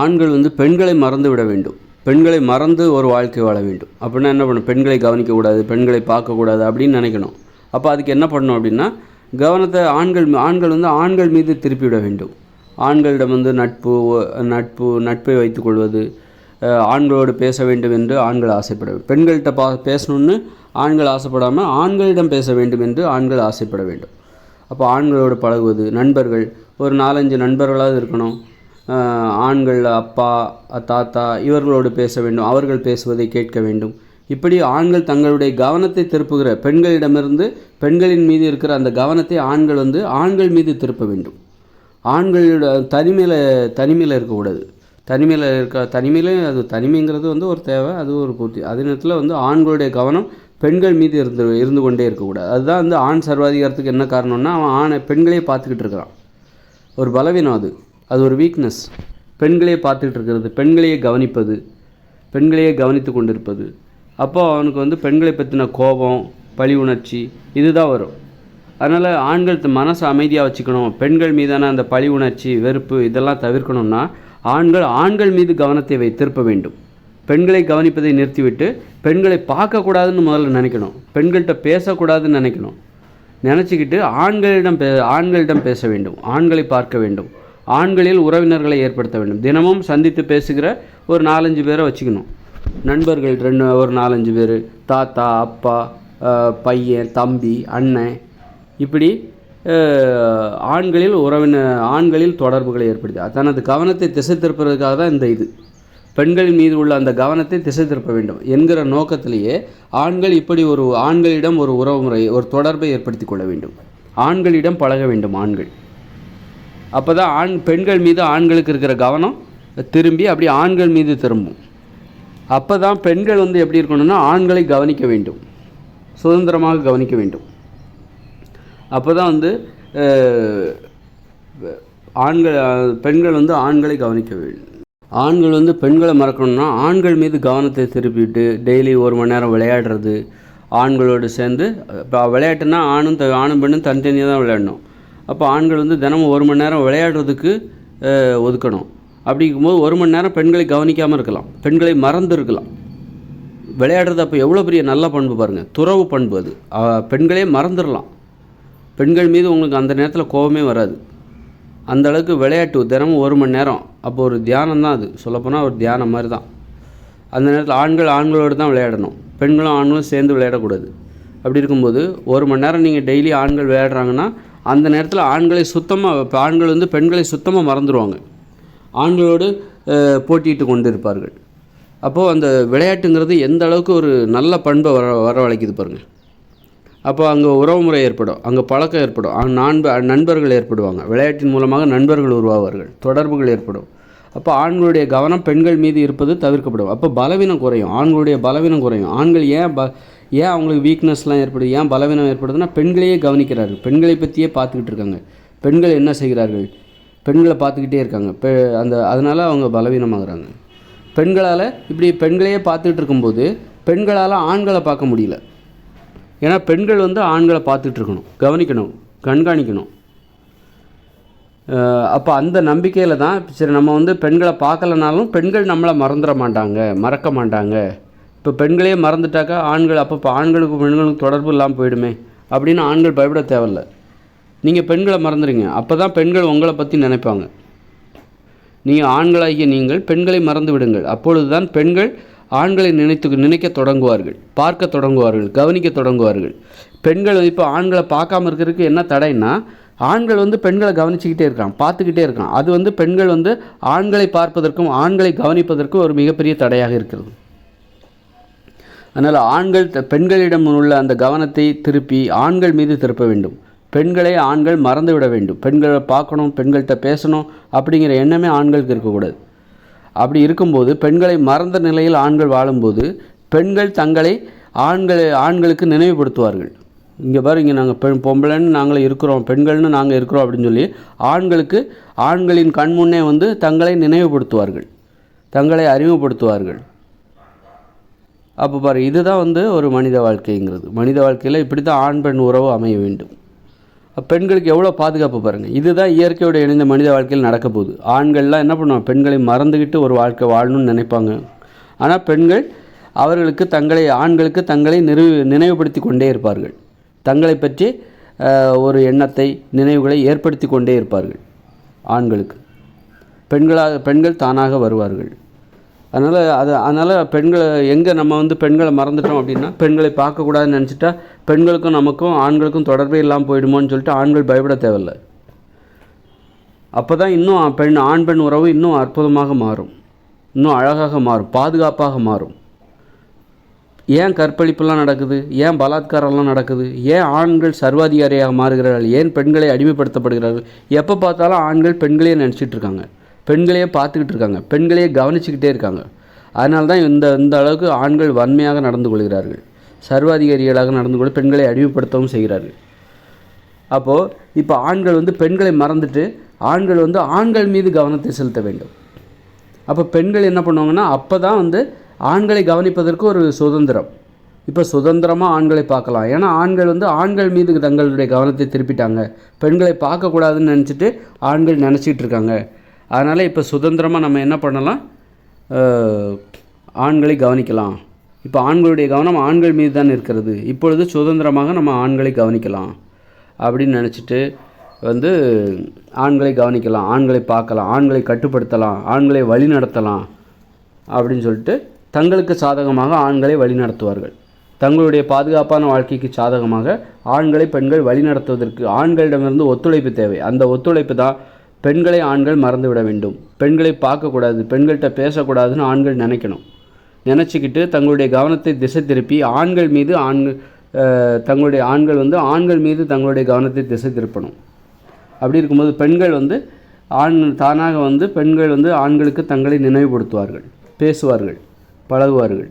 ஆண்கள் வந்து பெண்களை மறந்து விட வேண்டும். பெண்களை மறந்து ஒரு வாழ்க்கை வாழ வேண்டும். அப்படின்னா என்ன பண்ணணும்? பெண்களை கவனிக்கக்கூடாது பெண்களை பார்க்கக்கூடாது அப்படின்னு நினைக்கணும். அப்போ அதுக்கு என்ன பண்ணணும் அப்படின்னா கவனத்தை ஆண்கள் ஆண்கள் வந்து ஆண்கள் மீது திருப்பி விட வேண்டும். ஆண்களிடம் வந்து நட்பு நட்பு நட்பை வைத்துக்கொள்வது ஆண்களோடு பேச வேண்டும் என்று ஆண்கள் ஆசைப்பட வேண்டும். பெண்கள்கிட்ட பா பேசணுன்னு ஆண்கள் ஆசைப்படாமல் ஆண்களிடம் பேச வேண்டும் என்று ஆண்கள் ஆசைப்பட வேண்டும். அப்போ ஆண்களோடு பழகுவது நண்பர்கள் ஒரு நாலஞ்சு நண்பர்களாவது இருக்கணும். ஆண்கள் அப்பா தாத்தா இவர்களோடு பேச வேண்டும் அவர்கள் பேசுவதை கேட்க வேண்டும். இப்படி ஆண்கள் தங்களுடைய கவனத்தை திருப்புகிற பெண்களிடமிருந்து பெண்களின் மீது இருக்கிற அந்த கவனத்தை ஆண்கள் வந்து ஆண்கள் மீது திருப்ப வேண்டும். ஆண்களோட தனிமையில் தனிமையில் இருக்கக்கூடாது. தனிமையில் இருக்க தனிமையிலே அது தனிமைங்கிறது வந்து ஒரு தேவை அது ஒரு பூர்த்தி. அதே நேரத்தில் வந்து ஆண்களுடைய கவனம் பெண்கள் மீது இருந்து இருந்து கொண்டே இருக்கக்கூடாது. அதுதான் வந்து ஆண் சர்வாதிகாரத்துக்கு என்ன காரணம்னா அவன் ஆணை பெண்களே பார்த்துக்கிட்டு இருக்கிறான். ஒரு பலவீனம் அது. அது ஒரு வீக்னஸ் பெண்களே பார்த்துட்டு இருக்கிறது. பெண்களையே கவனிப்பது. பெண்களையே கவனித்து கொண்டிருப்பது. அப்போ அவனுக்கு வந்து பெண்களை பற்றின கோபம் பழி உணர்ச்சி இதுதான் வரும். அதனால் ஆண்கள் மனசை அமைதியாக வச்சுக்கணும். பெண்கள் மீதான அந்த பழி உணர்ச்சி வெறுப்பு இதெல்லாம் தவிர்க்கணும்னா ஆண்கள் ஆண்கள் மீது கவனத்தை வை திருப்ப வேண்டும். பெண்களை கவனிப்பதை நிறுத்திவிட்டு பெண்களை பார்க்கக்கூடாதுன்னு முதல்ல நினைக்கணும். பெண்கள்கிட்ட பேசக்கூடாதுன்னு நினைக்கணும். நினச்சிக்கிட்டு ஆண்களிடம் பே ஆண்களிடம் பேச வேண்டும். ஆண்களை பார்க்க வேண்டும். ஆண்களில் உறவினர்களை ஏற்படுத்த வேண்டும். தினமும் சந்தித்து பேசுகிற ஒரு நாலஞ்சு பேரை வச்சுக்கணும். நண்பர்கள் ரெண்டு ஒரு நாலஞ்சு பேர். தாத்தா அப்பா பையன் தம்பி அண்ணன். இப்படி ஆண்களில் உறவினர் ஆண்களில் தொடர்புகளை ஏற்படுத்தி தனது கவனத்தை திசை திருப்புறதுக்காக தான் இந்த இது. பெண்களின் மீது உள்ள அந்த கவனத்தை திசை திருப்ப வேண்டும் என்கிற நோக்கத்திலேயே ஆண்கள் இப்படி ஒரு ஆண்களிடம் ஒரு உறவுமுறை ஒரு தொடர்பை ஏற்படுத்தி கொள்ள வேண்டும். ஆண்களிடம் பழக வேண்டும் ஆண்கள். அப்போ தான் ஆண் பெண்கள் மீது ஆண்களுக்கு இருக்கிற கவனம் திரும்பி அப்படி ஆண்கள் மீது திரும்பும். அப்போ தான் பெண்கள் வந்து எப்படி இருக்கணும்னா ஆண்களை கவனிக்க வேண்டும். சுதந்திரமாக கவனிக்க வேண்டும். அப்போ தான் வந்து ஆண்கள் பெண்கள் வந்து ஆண்களை கவனிக்க வேண்டும். ஆண்கள் வந்து பெண்களை மறக்கணும்னா ஆண்கள் மீது கவனத்தை திருப்பிட்டு டெய்லி ஒரு மணி நேரம் விளையாடுறது ஆண்களோடு சேர்ந்து இப்போ விளையாட்டுனா ஆணும் த ஆணும் பெண்ணும் தனித்தனியாக தான் விளையாடணும். அப்போ ஆண்கள் வந்து தினமும் ஒரு மணி நேரம் விளையாடுறதுக்கு ஒதுக்கணும் ஒதுக்கணும். அப்படிங்கும்போது ஒரு மணி நேரம் பெண்களை கவனிக்காமல் இருக்கலாம். பெண்களை மறந்து இருக்கலாம். விளையாடுறது அப்போ எவ்வளோ பெரிய நல்ல பண்பு பாருங்கள் துறவு பண்பு அது. பெண்களே மறந்துடலாம். பெண்கள் மீது உங்களுக்கு அந்த நேரத்தில் கோபமே வராது. அந்த அளவுக்கு விளையாட்டு தினமும் ஒரு மணி நேரம். அப்போ ஒரு தியானம் தான் அது. சொல்லப்போனால் ஒரு தியானம் மாதிரி தான். அந்த நேரத்தில் ஆண்கள் ஆண்களோடு தான் விளையாடணும். பெண்களும் ஆண்களும் சேர்ந்து விளையாடக்கூடாது. அப்படி இருக்கும்போது ஒரு மணி நேரம் நீங்கள் டெய்லி ஆண்கள் விளையாடுறாங்கன்னா அந்த நேரத்தில் ஆண்களை சுத்தமாக இப்போ ஆண்கள் வந்து பெண்களை சுத்தமாக மறந்துடுவாங்க ஆண்களோடு போட்டியிட்டு கொண்டு இருப்பார்கள் அப்போது அந்த விளையாட்டுங்கிறது எந்த அளவுக்கு ஒரு நல்ல பண்பை வர வரவழைக்குது பாருங்கள் அப்போ அங்கே உறவுமுறை ஏற்படும் அங்கே பழக்கம் ஏற்படும் நண்ப நண்பர்கள் ஏற்படுவாங்க. விளையாட்டின் மூலமாக நண்பர்கள் உருவாவார்கள் தொடர்புகள் ஏற்படும். அப்போ ஆண்களுடைய கவனம் பெண்கள் மீது இருப்பது தவிர்க்கப்படும். அப்போ பலவீனம் குறையும் ஆண்களுடைய பலவீனம் குறையும். ஆண்கள் ஏன் ப ஏன் அவங்களுக்கு வீக்னஸ்லாம் ஏற்படுது? ஏன் பலவீனம் ஏற்படுதுன்னா பெண்களையே கவனிக்கிறார்கள். பெண்களை பற்றியே பார்த்துக்கிட்டு இருக்காங்க. பெண்கள் என்ன செய்கிறார்கள்? பெண்களை பார்த்துக்கிட்டே இருக்காங்க. பெ அந்த அதனால் அவங்க பலவீனமாகறாங்க. பெண்களால் இப்படி பெண்களையே பார்த்துக்கிட்டு இருக்கும்போது பெண்களால் ஆண்களை பார்க்க முடியல. ஏன்னா பெண்கள் வந்து ஆண்களை பார்த்துட்டு இருக்கணும். கவனிக்கணும். கண்காணிக்கணும். அப்போ அந்த நம்பிக்கையில் தான் சரி நம்ம வந்து பெண்களை பார்க்கலனாலும் பெண்கள் நம்மளை மறந்துட மாட்டாங்க. மறக்க மாட்டாங்க. இப்போ பெண்களே மறந்துட்டாக்கா ஆண்கள் அப்போ இப்போ ஆண்களுக்கும் பெண்களுக்கும் தொடர்பு இல்லாமல் போயிடுமே அப்படின்னு ஆண்கள் பயப்பட தேவையில்ல. நீங்கள் பெண்களை மறந்துடுங்க அப்போ தான் பெண்கள் உங்களை பற்றி நினைப்பாங்க. நீங்கள் ஆண்களாகிய நீங்கள் பெண்களை மறந்து விடுங்கள். அப்பொழுது தான் பெண்கள் ஆண்களை நினைத்து நினைக்க தொடங்குவார்கள். பார்க்க தொடங்குவார்கள். கவனிக்க தொடங்குவார்கள். பெண்கள் இப்போ ஆண்களை பார்க்காம இருக்கிறதுக்கு என்ன தடைன்னா ஆண்கள் வந்து பெண்களை கவனிச்சுக்கிட்டே இருக்கான் பார்த்துக்கிட்டே இருக்கான் அது வந்து பெண்கள் வந்து ஆண்களை பார்ப்பதற்கும் ஆண்களை கவனிப்பதற்கும் ஒரு மிகப்பெரிய தடையாக இருக்கிறது. அதனால் ஆண்கள் த- பெண்களிடம் உள்ள அந்த கவனத்தை திருப்பி ஆண்கள் மீது திருப்ப வேண்டும். பெண்களை ஆண்கள் மறந்து விட வேண்டும். பெண்களை பார்க்கணும் பெண்கள்கிட்ட பேசணும் அப்படிங்கிற எண்ணமே ஆண்களுக்கு இருக்கக்கூடாது. அப்படி இருக்கும்போது பெண்களை மறந்த நிலையில் ஆண்கள் வாழும்போது பெண்கள் தங்களை ஆண்களை ஆண்களுக்கு நினைவுபடுத்துவார்கள். இங்கே பாரு இங்கே நாங்கள் பெண் பொம்பளைன்னு நாங்களே இருக்கிறோம் பெண்கள்னு நாங்கள் இருக்கிறோம் அப்படின்னு சொல்லி ஆண்களுக்கு ஆண்களின் கண் முன்னே வந்து தங்களை நினைவுபடுத்துவார்கள். தங்களை அறிமுகப்படுத்துவார்கள். அப்போ பாரு இதுதான் வந்து ஒரு மனித வாழ்க்கைங்கிறது. மனித வாழ்க்கையில் இப்படி தான் ஆண் பெண் உறவு அமைய வேண்டும். பெண்களுக்கு எவ்வளோ பாதுகாப்பு பாருங்கள் இதுதான் இயற்கையோட இணைந்த மனித வாழ்க்கையில் நடக்க போகுது. ஆண்கள்லாம் என்ன பண்ணுவாங்க? பெண்களை மறந்துக்கிட்டு ஒரு வாழ்க்கை வாழணும்னு நினைப்பாங்க. ஆனால் பெண்கள் அவர்களுக்கு தங்களை ஆண்களுக்கு தங்களை நிறு நினைவுபடுத்தி கொண்டே இருப்பார்கள். தங்களை பற்றி ஒரு எண்ணத்தை நினைவுகளை ஏற்படுத்தி கொண்டே இருப்பார்கள் ஆண்களுக்கு. பெண்களாக பெண்கள் தானாக வருவார்கள். அதனால் அது அதனால் பெண்களை எங்கே நம்ம வந்து பெண்களை மறந்துட்டோம் அப்படின்னா பெண்களை பார்க்கக்கூடாதுன்னு நினச்சிட்டா பெண்களுக்கும் நமக்கும் ஆண்களுக்கும் தொடர்பே இல்லாமல் போயிடுமோன்னு சொல்லிட்டு ஆண்கள் பயப்பட தேவையில்லை. அப்போ தான் இன்னும் பெண் ஆண் பெண் உறவு இன்னும் அற்புதமாக மாறும். இன்னும் அழகாக மாறும் பாதுகாப்பாக மாறும். ஏன் கற்பழிப்புலாம் நடக்குது? ஏன் பலாத்காரம்லாம் நடக்குது? ஏன் ஆண்கள் சர்வாதிகாரியாக மாறுகிறார்கள்? ஏன் பெண்களை அடிமைப்படுத்தப்படுகிறார்கள்? எப்போ பார்த்தாலும் ஆண்கள் பெண்களையே நினச்சிட்டு இருக்காங்க. பெண்களையே பார்த்துக்கிட்டு இருக்காங்க. பெண்களையே கவனிச்சுக்கிட்டே இருக்காங்க. அதனால தான் இந்த இந்த அளவுக்கு ஆண்கள் வன்மையாக நடந்து கொள்கிறார்கள். சர்வாதிகாரிகளாக நடந்து கொண்டு பெண்களை அடிமைப்படுத்தவும் செய்கிறார்கள். அப்போது இப்போ ஆண்கள் வந்து பெண்களை மறந்துட்டு ஆண்கள் வந்து ஆண்கள் மீது கவனத்தை செலுத்த வேண்டும். அப்போ பெண்கள் என்ன பண்ணுவாங்கன்னா அப்போ தான் வந்து ஆண்களை கவனிப்பதற்கு ஒரு சுதந்திரம். இப்போ சுதந்திரமாக ஆண்களை பார்க்கலாம். ஏன்னா ஆண்கள் வந்து ஆண்கள் மீது தங்களுடைய கவனத்தை திருப்பிட்டாங்க. பெண்களை பார்க்கக்கூடாதுன்னு நினச்சிட்டு ஆண்கள் நினச்சிட்டு இருக்காங்க. அதனால் இப்போ சுதந்திரமாக நம்ம என்ன பண்ணலாம்? ஆண்களை கவனிக்கலாம். இப்போ ஆண்களுடைய கவனம் ஆண்கள் மீது தான் இருக்கிறது. இப்பொழுது சுதந்திரமாக நம்ம ஆண்களை கவனிக்கலாம். அப்படின்னு நினச்சிட்டு வந்து ஆண்களை கவனிக்கலாம் ஆண்களை பார்க்கலாம் ஆண்களை கட்டுப்படுத்தலாம் ஆண்களை வழி நடத்தலாம் அப்படின்னு சொல்லிட்டு தங்களுக்கு சாதகமாக ஆண்களை வழிநடத்துவார்கள் தங்களுடைய பாதுகாப்பான வாழ்க்கைக்கு சாதகமாக ஆண்களை பெண்கள் வழி நடத்துவதற்கு ஆண்களிடமிருந்து ஒத்துழைப்பு தேவை. அந்த ஒத்துழைப்பு தான் பெண்களை ஆண்கள் மறந்துவிட வேண்டும். பெண்களை பார்க்கக்கூடாது பெண்கள்கிட்ட பேசக்கூடாதுன்னு ஆண்கள் நினைக்கணும். நினச்சிக்கிட்டு தங்களுடைய கவனத்தை திசை திருப்பி ஆண்கள் மீது ஆண்கள் தங்களுடைய ஆண்கள் வந்து ஆண்கள் மீது தங்களுடைய கவனத்தை திசை திருப்பணும். அப்படி இருக்கும்போது பெண்கள் வந்து ஆண் தானாக வந்து பெண்கள் வந்து ஆண்களுக்கு தங்களை நினைவுபடுத்துவார்கள் பேசுவார்கள் பழகுவார்கள்.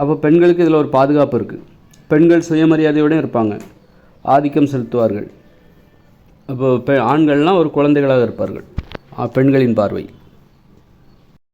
அப்போ பெண்களுக்கு இதில் ஒரு பாதுகாப்பு இருக்குது பெண்கள் சுயமரியாதையோடு இருப்பாங்க. ஆதிக்கம் செலுத்துவார்கள். இப்போ பெ ஆண்கள்லாம் ஒரு குழந்தைகளாக இருப்பார்கள். பெண்களின் பார்வை.